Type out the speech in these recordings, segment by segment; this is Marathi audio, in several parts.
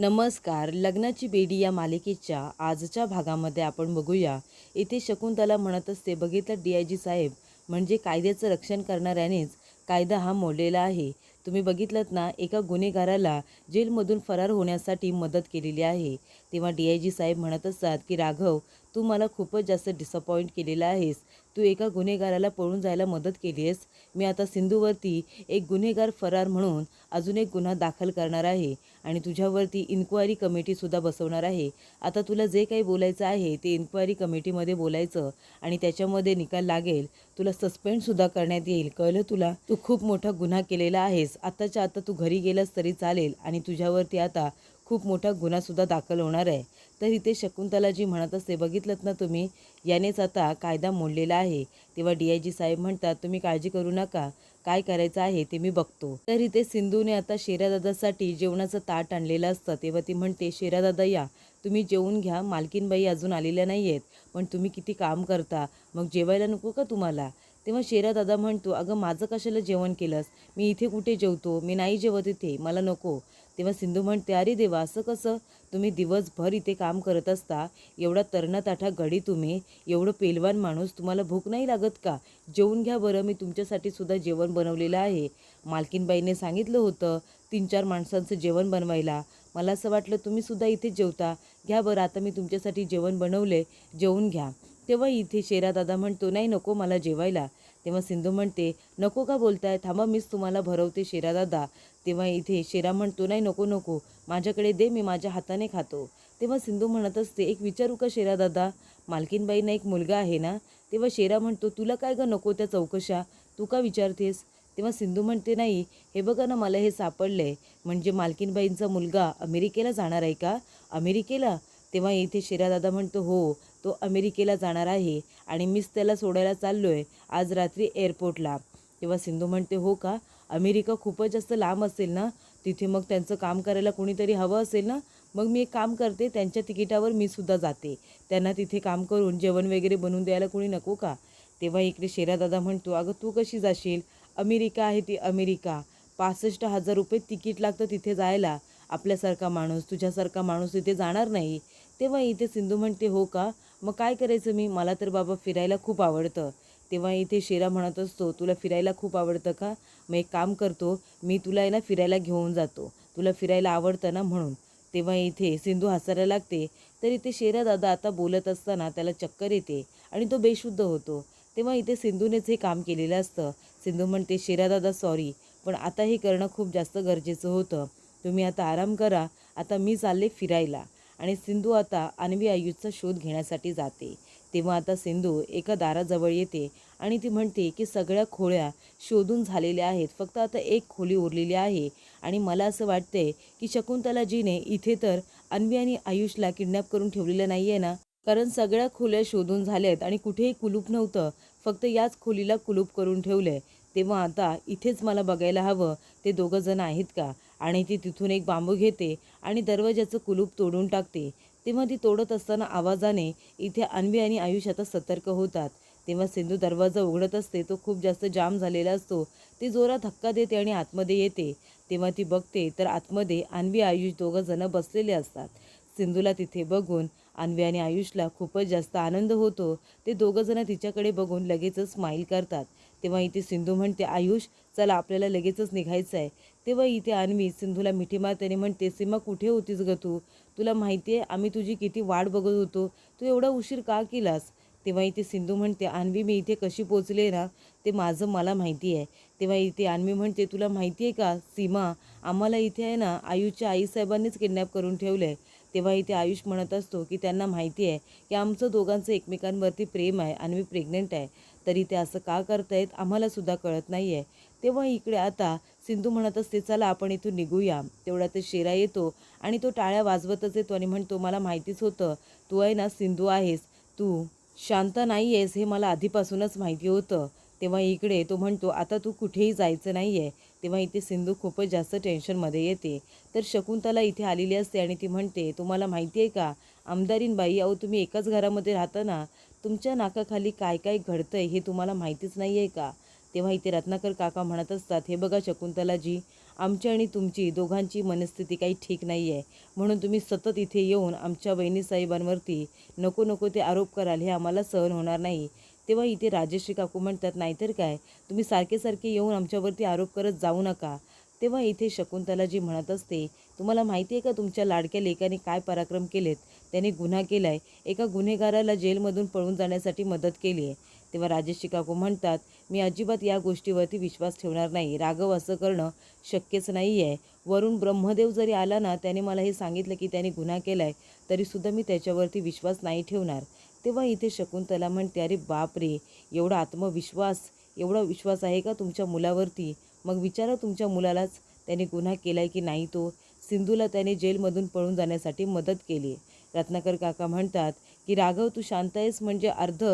नमस्कार. लग्नाची बेडी या मालिकेच्या आजच्या भागामध्ये आपण बघूया. इथे शकुंतला म्हणत असते बघितलं डी आय जी साहेब म्हणजे कायद्याचं रक्षण करणाऱ्यानेच कायदा हा मोडलेला आहे. तुम्ही बघितलं ना एका गुन्हेगाराला जेलमधून फरार होण्यासाठी मदत केलेली आहे. तेव्हा डी आय जी साहेब म्हणत असतात की राघव तू मला खूपच जास्त डिसअपॉइंट केलेला आहेस. तू एका गुन्हेगाराला पळून जायला मदत केली आहेस मी आता सिंधूवरती एक गुन्हेगार फरार म्हणून अजून एक गुन्हा दाखल करणार आहे आणि तुझ्यावरती इन्क्वायरी कमिटीसुद्धा बसवणार आहे. आता तुला जे काही बोलायचं आहे ते इन्क्वायरी कमिटीमध्ये बोलायचं आणि त्याच्यामध्ये निकाल लागेल. तुला सस्पेंडसुद्धा करण्यात येईल. कळलं तुला? तू खूप मोठा गुन्हा केलेला आहेस. आत्ताच्या आता तू घरी गेलास तरी चालेल आणि तुझ्यावरती आता खूप मोठा गुन्हासुद्धा दाखल होणार आहे. तर इथे शकुंतलाजी म्हणत असते बघितलं ना तुम्ही? यानेच आता कायदा मोडलेला आहे. तेव्हा डी आय जी साहेब म्हणतात तुम्ही काळजी करू नका. काय करायचं आहे ते मी बघतो. तर इथे सिंधूने आता शेरादादासाठी जेवणाचं ताट आणलेलं असतं. तेव्हा ती म्हणते शेरादादा या. तुम्ही जेवून घ्या. मालकीनबाई अजून आलेल्या नाही आहेत पण तुम्ही किती काम करता. मग जेवायला नको का तुम्हाला? तेव्हा शेरा दादा म्हणतो अगं माझं कशाला जेवण केलंस? मी इथे कुठे जेवतो? मी नाही जेवत इथे. मला नको. तेव्हा सिंधू म्हणते अरे देवा असं कसं? तुम्ही दिवसभर इथे काम करत असता एवढा तरणताठा घडी तुम्ही एवढं पेलवान माणूस तुम्हाला भूक नाही लागत का? जेवून घ्या बरं मी तुमच्यासाठी सुद्धा जेवण बनवलेलं आहे. मालकीनबाईने सांगितलं होतं तीन चार माणसांचं जेवण बनवायला. मला असं वाटलं तुम्हीसुद्धा इथे इथेच जेवता. घ्या बरं आता मी तुमच्यासाठी जेवण बनवले. जेवून घ्या. तेव्हा इथे शेरा दादा म्हणतो नाही नको मला जेवायला. तेव्हा सिंधू म्हणते नको का बोलताय? थांबा मीच तुम्हाला भरवते शेरा दादा. तेव्हा इथे शेरा म्हणतो नाही नको नको. माझ्याकडे दे मी माझ्या हाताने खातो. तेव्हा सिंधू म्हणत असते एक विचारू का शेरा दादा? मालकीनबाईंना एक मुलगा आहे ना? तेव्हा शेरा म्हणतो तुला काय गं नको त्या चौकशा? तू का विचारतेस? तेव्हा सिंधू म्हणते नाही हे बघा ना मला हे सापडलं आहे म्हणजे मालकीनबाईंचा मुलगा अमेरिकेला जाणार आहे का? अमेरिकेला? तेव्हा इथे शेरादादा म्हणतो हो. तो अमेरिकेला जाणार आहे आणि मीच त्याला सोडायला चाललो आहे आज रात्री एअरपोर्टला. तेव्हा सिंधू म्हणते हो का? अमेरिका खूपच जास्त लांब असेल ना? तिथे मग त्यांचं काम करायला कोणीतरी हवं असेल ना? मग मी एक काम करते त्यांच्या तिकिटावर मी सुद्धा जाते. त्यांना तिथे काम करून जेवण वगैरे बनवून द्यायला कोणी नको का? तेव्हा इकडे शेरादादा म्हणतो अगं तू कशी जाशील? अमेरिका आहे ती अमेरिका. पासष्ट हजार रुपये तिकीट लागतं तिथे जायला. आपल्यासारखा माणूस तुझ्यासारखा माणूस तिथे जाणार नाही. तेव्हा इथे सिंधू म्हणते हो का? मग काय करायचं मी? मला तर बाबा फिरायला खूप आवडतं. तेव्हा इथे शेरा म्हणत असतो तुला फिरायला खूप आवडतं का? मग एक काम करतो मी तुला आहे ना फिरायला घेऊन जातो. तुला फिरायला आवडतं ना म्हणून. तेव्हा इथे सिंधू हसायला लागते. तर इथे शेरा दादा आता बोलत असताना त्याला चक्कर येते आणि तो बेशुद्ध होतो. तेव्हा इथे सिंधूनेच हे काम केलेलं असतं. सिंधू म्हणते शेरादादा सॉरी पण आता हे करणं खूप जास्त गरजेचं होतं. तुम्ही आता आराम करा. आता मी चालले फिरायला. आणि सिंधू आता अन्वी आयुषचा शोध घेण्यासाठी जाते. तेव्हा आता सिंधू एका दाराजवळ येते आणि ती म्हणते की सगळ्या खोळ्या शोधून झालेल्या आहेत. फक्त आता एक खोली उरलेली आहे आणि मला असं वाटतंय की शकुंतलाजीने इथे तर अन्वी आणि आयुषला किडनॅप करून ठेवलेलं नाही आहे ना? कारण सगळ्या खोल्या शोधून झाल्यात आणि कुठेही कुलूप नव्हतं. फक्त याच खोलीला कुलूप करून ठेवलं आहे तेव्हा आता इथेच मला बघायला हवं. ते दोघंजण आहेत का? आणि ती तिथून एक बांबू घेते आणि दरवाजाचं कुलूप तोडून टाकते. तेव्हा ती तोडत असताना आवाजाने इथे अन्वी आणि आयुष आता सतर्क होतात. तेव्हा सिंधू दरवाजा उघडत असते तो खूप जास्त जाम झालेला असतो. ती जोरात धक्का देते आणि आतमध्ये येते. तेव्हा ती बघते तर आतमध्ये अन्वी आयुष दोघं जण बसलेले असतात. सिंधूला तिथे बघून अन्वी आणि आयुषला खूपच जास्त आनंद होतो. ते दोघं जण तिच्याकडे बघून लगेचच स्माईल करतात. तेव्हा इथे सिंधू म्हणते आयुष चला आपल्याला लगेचच निघायचं आहे तेव्हा इथे आणवी. सिंधूला मिठी मारताना म्हणते सीमा कुठे होतीस ग तू? तुला माहिती आहे आम्ही तुझी किती वाट बघत होतो. तू एवढा उशीर का केलास? तेव्हा इथे सिंधू म्हणते आणवी मी इथे कशी पोचले ना ते माझं मला माहिती आहे. तेव्हा इथे आणवी म्हणते तुला माहिती आहे का सीमा आम्हाला इथे आहे ना आयुषच्या आईसाहेबांनीच किडनॅप करून ठेवलं आहे तेव्हा इथे आयुष म्हणत असतो की त्यांना माहिती आहे की आमचं दोघांचं एकमेकांवरती प्रेम आहे आणि मी प्रेग्नेंट आहे. तरी ते असं का करतायत आम्हालासुद्धा कळत नाही आहे तेव्हा इकडे आता सिंधू म्हणत असते चला आपण इथून निघूया. तेवढा ते शेरा येतो आणि तो टाळ्या वाजवतच येतो आणि म्हणतो मला माहितीच होतं तू आहे ना सिंधू आहेस. तू शांत नाही आहेस हे मला आधीपासूनच माहिती होतं. तेव्हा इकडे तो म्हणतो आता तू कुठेही जायचं नाही आहे तेव्हा इथे सिंधू खूपच जास्त टेन्शनमध्ये येते. तर शकुंतला इथे आलेली असते आणि ती म्हणते तुम्हाला माहिती आहे का? आमदारीनबाई अहो तुम्ही एकाच घरामध्ये राहता ना. तुमच्या नाकाखाली काय काय घडतंय हे तुम्हाला माहितीच नाही आहे का? तेव्हा इथे रत्नाकर काका म्हणत असतात हे बघा शकुंतलाजी आमची आणि तुमची दोघांची मनस्थिती काही ठीक नाही आहे म्हणून तुम्ही सतत इथे येऊन आमच्या बहिणीसाहेबांवरती नको नको ते आरोप कराल हे आम्हाला सहन होणार नाही. तेव्हा इथे राजेश्री काकू म्हणतात नाहीतर काय? तुम्ही सारखे सारखे येऊन आमच्यावरती आरोप करत जाऊ नका. तेव्हा इथे शकुंतलाजी म्हणत असते तुम्हाला माहिती आहे का तुमच्या लाडक्या लेकाने काय पराक्रम केलेत? त्याने गुन्हा केला आहे एका गुन्हेगाराला जेलमधून पळून जाण्यासाठी मदत केली आहे तेव्हा राजेश्री काकू म्हणतात मी अजिबात या गोष्टीवरती विश्वास ठेवणार नाही. राघव असं करणं शक्यच नाही आहे वरून ब्रह्मदेव जरी आला ना त्याने मला हे सांगितलं की त्याने गुन्हा केला आहे तरीसुद्धा मी त्याच्यावरती विश्वास नाही ठेवणार. तेव्हा इथे शकुंतला म्हणते अरे बापरे एवढा आत्मविश्वास एवढा विश्वास आहे का तुमच्या मुलावरती? मग विचारा तुमच्या मुलालाच त्याने गुन्हा केला आहे की नाही तो. सिंधूला त्याने जेलमधून पळून जाण्यासाठी मदत केली रत्नाकर काका म्हणतात की राघव तू शांत आहेस म्हणजे अर्ध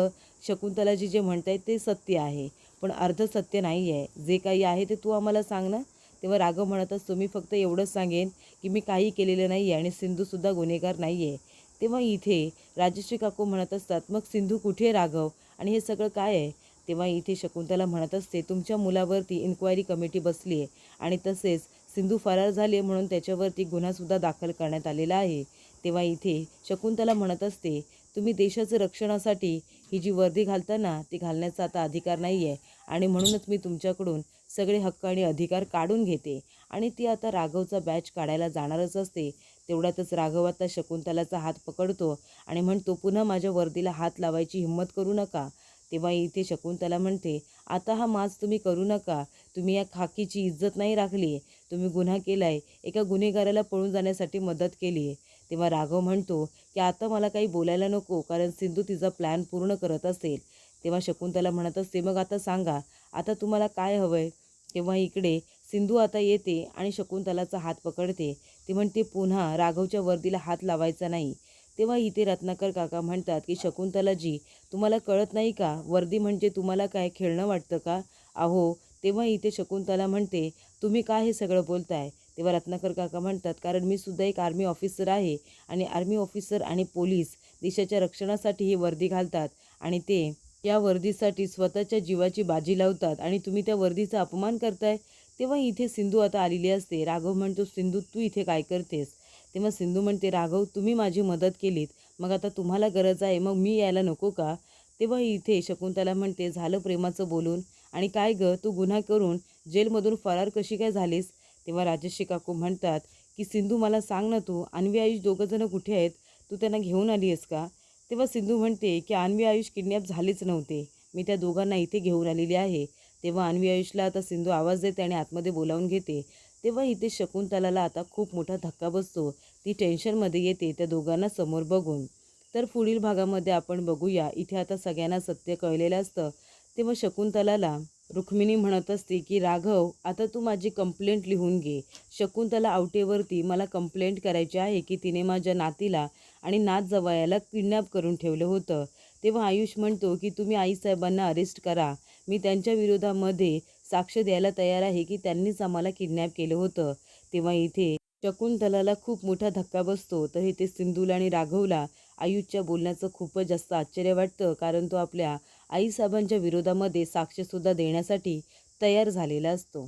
शकुंतलाजी जे म्हणत आहेत ते सत्य आहे. पण अर्ध सत्य नाही आहे जे काही आहे ते तू आम्हाला सांग ना. तेव्हा राघव म्हणत असतो मी फक्त एवढंच सांगेन की मी काही केलेलं नाही आहे आणि सिंधूसुद्धा गुन्हेगार नाही आहे तेव्हा इथे राजश्री काकू म्हणत असतात मग सिंधू कुठे आहे राघव? आणि हे सगळं काय आहे? तेव्हा इथे शकुंतला म्हणत असते तुमच्या मुलावरती इन्क्वायरी कमिटी बसली आहे आणि तसेच सिंधू फरार झाले म्हणून त्याच्यावरती गुन्हासुद्धा दाखल करण्यात आलेला आहे. तेव्हा इथे शकुंतला म्हणत असते तुम्ही देशाचं रक्षणासाठी ही जी वर्दी घालताना ती घालण्याचा आता अधिकार नाही आहे आणि म्हणूनच मी तुमच्याकडून सगळे हक्क आणि अधिकार काढून घेते आणि ती आता राघवचा बॅच काढायला जाणारच असते. तेवढ्यातच राघव आता शकुंतलाचा हात पकडतो आणि म्हणतो पुन्हा माझ्या वर्दीला हात लावायची हिंमत करू नका. तेव्हा इथे शकुंतला म्हणते आता हा माज तुम्ही करू नका. तुम्ही या खाकीची इज्जत नाही राखली. तुम्ही गुन्हा केला आहे एका गुन्हेगाराला पळून जाण्यासाठी मदत केली आहे. तेव्हा राघव म्हणतो की आता मला काही बोलायला नको कारण सिंधू तिचा प्लॅन पूर्ण करत असेल. तेव्हा शकुंतला म्हणत असते मग आता सांगा आता तुम्हाला काय हवं आहे तेव्हा इकडे सिंधू आता येते आणि शकुंतलाचा हात पकडते. ती म्हणते पुन्हा राघवच्या वर्दीला हात लावायचा नाही. तेव्हा इथे रत्नाकर काका म्हणतात की शकुंतलाजी तुम्हाला कळत नाही का? वर्दी म्हणजे तुम्हाला काय? खेळणं वाटतं का? अहो तेव्हा इथे शकुंतला म्हणते तुम्ही का हे सगळं बोलताय? तेव्हा रत्नाकर काका म्हणतात कारण मी सुद्धा एक आर्मी ऑफिसर आहे आणि आर्मी ऑफिसर आणि पोलीस देशाच्या रक्षणासाठी ही वर्दी घालतात आणि ते या वर्दीसाठी स्वतःच्या जीवाची बाजी लावतात आणि तुम्ही त्या वर्दीचा अपमान करताय. तेव्हा इथे सिंधू आता आलेली असते. राघव म्हणतो सिंधू तू इथे काय करतेस? तेव्हा सिंधू म्हणते राघव तुम्ही माझी मदत केलीत. मग आता तुम्हाला गरज आहे. मग मी यायला नको का? तेव्हा इथे शकुंतला म्हणते झालं प्रेमाचं बोलून. आणि काय गं? तू गुन्हा करून जेलमधून फरार कशी काय झालीस? तेव्हा राजश्री काकू म्हणतात की सिंधू मला सांग ना तू अन्वी आयुष दोघंजणं कुठे आहेत? तू त्यांना घेऊन आली आहेस का? तेव्हा सिंधू म्हणते की अन्वी आयुष किडनॅप झालीच नव्हते. मी त्या दोघांना इथे घेऊन आलेली आहे. तेव्हा अन्वी आयुषला आता सिंधू आवाज देते आणि आतमध्ये बोलावून घेते. तेव्हा इथे शकुंतलाला आता खूप मोठा धक्का बसतो. ती टेन्शनमध्ये येते त्या दोघांना समोर बघून. तर पुढील भागामध्ये आपण बघूया. इथे आता सगळ्यांना सत्य कळलेलं असतं. तेव्हा शकुंतलाला रुक्मिणी म्हणत असते की राघव आता तू माझी कंप्लेंट लिहून घे. शकुंतला आवटेवरती मला कंप्लेंट करायची आहे की तिने माझ्या नातीला आणि नात जवायाला किडनॅप करून ठेवलं होतं. तेव्हा आयुष म्हणतो की तुम्ही आईसाहेबांना अरेस्ट करा. मी त्यांच्या विरोधामध्ये साक्ष द्यायला तयार आहे की त्यांनीच आम्हाला किडनॅप केलं होतं. तेव्हा इथे शकुंतलाला खूप मोठा धक्का बसतो. तर इथे सिंधूला आणि राघवला आयुषच्या बोलण्याचं खूपच जास्त आश्चर्य वाटतं. कारण तो आपल्या आईसाहेबांच्या विरोधामध्ये साक्षसुद्धा देण्यासाठी तयार झालेला असतो.